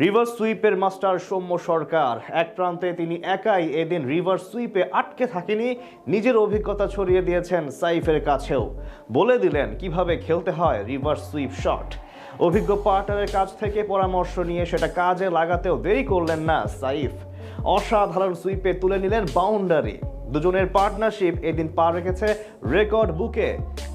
Reverse সুইপের master Soumya Sarkar. এক প্রান্তে তিনি একাই এদিন রিভার্স সুইপে আটকে থাকেনি, নিজের অভিজ্ঞতা ছড়িয়ে দিয়েছেন সাইফের কাছেও। বলে দিলেন, কীভাবে খেলতে হয় রিভার্স সুইপ শট? অভিজ্ঞ পার্টনারের কাছ থেকে পরামর্শ নিয়ে সেটা কাজে লাগাতেও দেরি করলেন না সাইফ। অসাধারণ সুইপে তুলে নিলেন বাউন্ডারি। দুজনের পার্টনারশিপ এদিন পা রেখেছে রেকর্ড বুকে।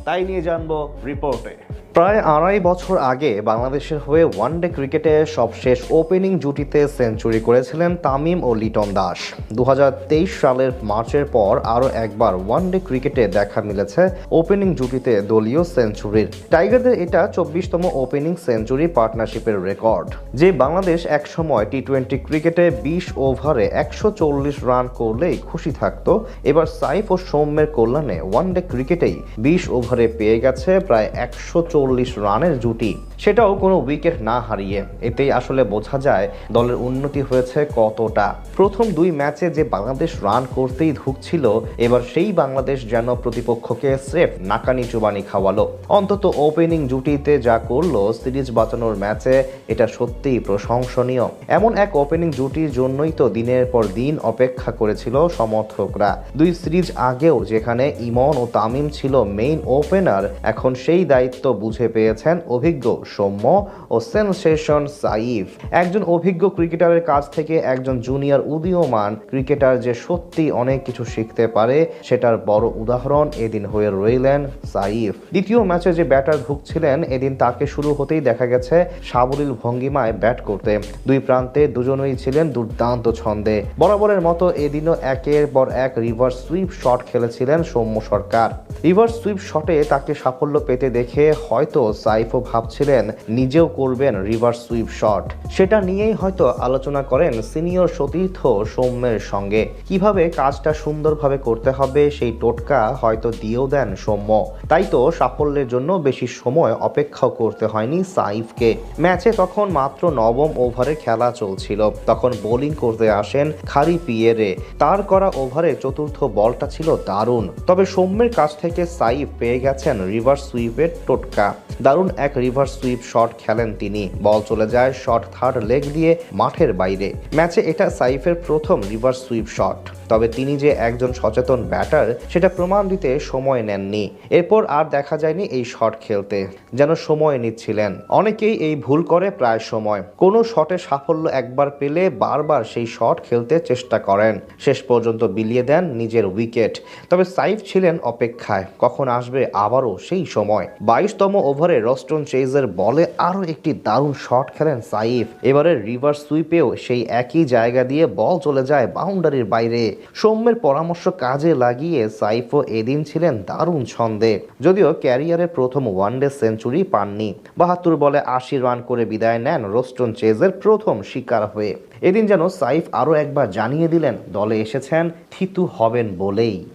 তাই নিয়ে জানব রিপোর্টে। প্রায় আড়াই বছর আগে বাংলাদেশের হয়ে ওয়ানডে ক্রিকেটে সবশেষ ওপেনিং জুটিতে সেঞ্চুরি করেছিলেন তামিম ও লিটন দাস। দু হাজার তেইশ সালের মার্চের পর আরও একবার ওয়ানডে ক্রিকেটে দেখা মিলেছে ওপেনিং জুটিতে দলীয় সেঞ্চুরির। টাইগারদের এটা চব্বিশতম ওপেনিং সেঞ্চুরি পার্টনারশিপের রেকর্ড, যে বাংলাদেশ একসময় টি টোয়েন্টি ক্রিকেটে বিশ ওভারে একশো চল্লিশ রান করলেই খুশি থাকত। এবার সাইফ ও সৌম্যের কল্যাণে ওয়ানডে ক্রিকেটেই বিশ ওভারে পেয়ে গেছে প্রায় একশো চল্লিশ রানের জুটি, সেটাও কোনো উইকেট না হারিয়ে। এতেই আসলে বোঝা যায় দলের উন্নতি হয়েছে কতটা। প্রথম দুই ম্যাচে যে বাংলাদেশ রান করতেই ধুকছিল, এবার সেই বাংলাদেশ যেন প্রতিপক্ষকে স্রেফ নাকানি চুবানি খাওয়ালো। অন্তত ওপেনিং জুটিতে যা করল সিরিজ বাঁচানোর ম্যাচে, এটা সত্যিই প্রশংসনীয়। এমন এক ওপেনিং জুটির জন্যই তো দিনের পর দিন অপেক্ষা করেছিল সমর্থকরা। দুই সিরিজ আগেও যেখানে ইমন ও তামিম ছিল মেইন ওপেনার এখন সেই দায়িত্ব বুঝে পেয়েছেন অভিজ্ঞ সৌম্য ও সেনসেশন সাইফ। একজন অভিজ্ঞ ক্রিকেটারের কাছ থেকে একজন জুনিয়র উদীয়মান ক্রিকেটার যে সত্যি অনেক কিছু শিখতে পারে, সেটার বড় উদাহরণ এদিন হয়ে রইলেন সাইফ। দ্বিতীয় ম্যাচে যে ব্যাটার ঢুকছিলেন এদিন তাকে শুরু হতেই দেখা গেছে সাবলীল ভঙ্গিমায় ব্যাট করতে। দুই প্রান্তে দুজনেই ছিলেন দুর্দান্ত ছন্দে। বরাবরের মতো এদিনও একের পর এক রিভার্স সুইপ শট খেলেছিলেন সৌম্য সরকার। রিভার্স সুইপ শটে তাকে সাফল্য পেতে দেখে হয়তো সাইফও ভাবছিলেন নিজেও করবেন রিভার্স সুইপ শট। সেটা নিয়েই হয়তো আলোচনা করেন সিনিয়র সতীর্থ সৌম্যের সঙ্গে। কীভাবে কাজটা সুন্দরভাবে করতে হবে সেই টোটকা হয়তো দিয়েও দেন সৌম্য। তাই তো সাফল্যের জন্য বেশি সময় অপেক্ষাও করতে হয়নি সাইফকে। ম্যাচে তখন মাত্র নবম ওভারে খেলা চলছিল। তখন বোলিং করতে আসেন খারি পিয়েরে। তার করা ওভারে চতুর্থ বলটা ছিল দারুণ। তবে সৌম্যের কাছ থেকে সাইফ পেয়ে গেছেন রিভার্স সুইপের টোটকা। দারুণ এক রিভার্স সুইপ শট খেলেন তিনি। বল চলে যায় শট থার্ড লেগ দিয়ে মাঠের বাইরে। ম্যাচে এটা সাইফের প্রথম রিভার্স সুইপ শট তবে তিনি যে একজন সচেতন ব্যাটার, সেটা প্রমাণ দিতে সময় নেননি। এরপর আর দেখা যায়নি এই শট খেলতে, যেন সময় নিচ্ছিলেন। অনেকেই এই ভুল করে প্রায় সময়। কোনো শটে সাফল্য একবার পেলে বারবার সেই শট খেলতে চেষ্টা করেন। শেষ পর্যন্ত বিলিয়ে দেন নিজের উইকেট। তবে সাইফ ছিলেন অপেক্ষায়। কখন আসবে আবারও সেই সময়। বাইশতম ওভারে রস্টন চেজের বলে আরও একটি দারুণ শট খেলেন সাইফ। এবারে রিভার্স সুইপেও সেই একই জায়গা দিয়ে বল চলে যায় বাউন্ডারির বাইরে। সৌম্যের পরামর্শ কাজে লাগিয়ে সাইফও এদিন ছিলেন দারুণ ছন্দে। যদিও ক্যারিয়ারের প্রথম ওয়ানডে সেঞ্চুরি পাননি। বাহাত্তর বলে আশি রান করে বিদায় নেন রোস্টন চেজের প্রথম শিকার হয়ে। এদিন যেন সাইফ আরও একবার জানিয়ে দিলেন, দলে এসেছেন, থিতু হবেন বলেই।